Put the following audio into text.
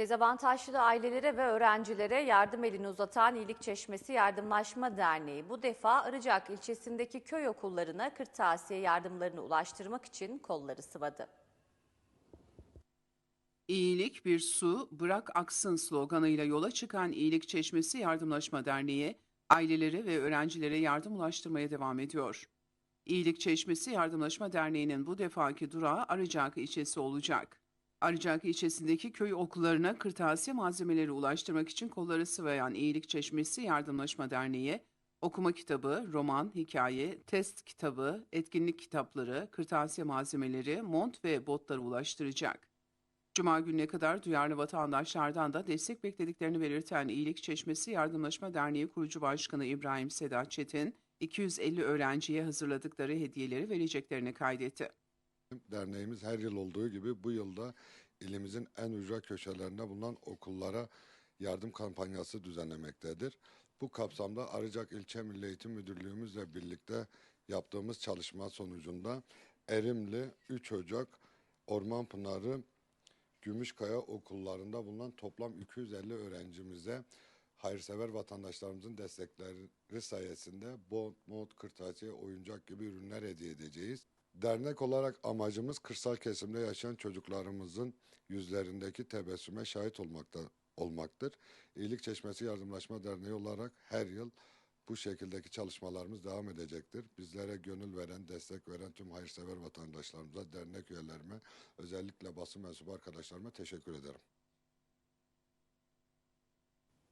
Dezavantajlı ailelere ve öğrencilere yardım elini uzatan İyilik Çeşmesi Yardımlaşma Derneği bu defa Arıcak ilçesindeki köy okullarına kırtasiye yardımlarını ulaştırmak için kolları sıvadı. İyilik bir su, bırak aksın sloganıyla yola çıkan İyilik Çeşmesi Yardımlaşma Derneği, ailelere ve öğrencilere yardım ulaştırmaya devam ediyor. İyilik Çeşmesi Yardımlaşma Derneği'nin bu defaki durağı Arıcak ilçesi olacak. Arıcak ilçesindeki köy okullarına kırtasiye malzemeleri ulaştırmak için kolları sıvayan İyilik Çeşmesi Yardımlaşma Derneği, okuma kitabı, roman, hikaye, test kitabı, etkinlik kitapları, kırtasiye malzemeleri, mont ve botları ulaştıracak. Cuma gününe kadar duyarlı vatandaşlardan da destek beklediklerini belirten İyilik Çeşmesi Yardımlaşma Derneği kurucu başkanı İbrahim Sedat Çetin, 250 öğrenciye hazırladıkları hediyeleri vereceklerini kaydetti. Derneğimiz her yıl olduğu gibi bu yılda ilimizin en ücra köşelerinde bulunan okullara yardım kampanyası düzenlemektedir. Bu kapsamda Arıcak İlçe Milli Eğitim Müdürlüğümüzle birlikte yaptığımız çalışma sonucunda Erimli, 3 Ocak, Ormanpınarı, Gümüşkaya okullarında bulunan toplam 250 öğrencimize hayırsever vatandaşlarımızın destekleri sayesinde bot, mod, kırtasiye, oyuncak gibi ürünler hediye edeceğiz. Dernek olarak amacımız kırsal kesimde yaşayan çocuklarımızın yüzlerindeki tebessüme şahit olmakta olmaktır. İyilik Çeşmesi Yardımlaşma Derneği olarak her yıl bu şekildeki çalışmalarımız devam edecektir. Bizlere gönül veren, destek veren tüm hayırsever vatandaşlarımıza, dernek üyelerime, özellikle basın mensubu arkadaşlarıma teşekkür ederim.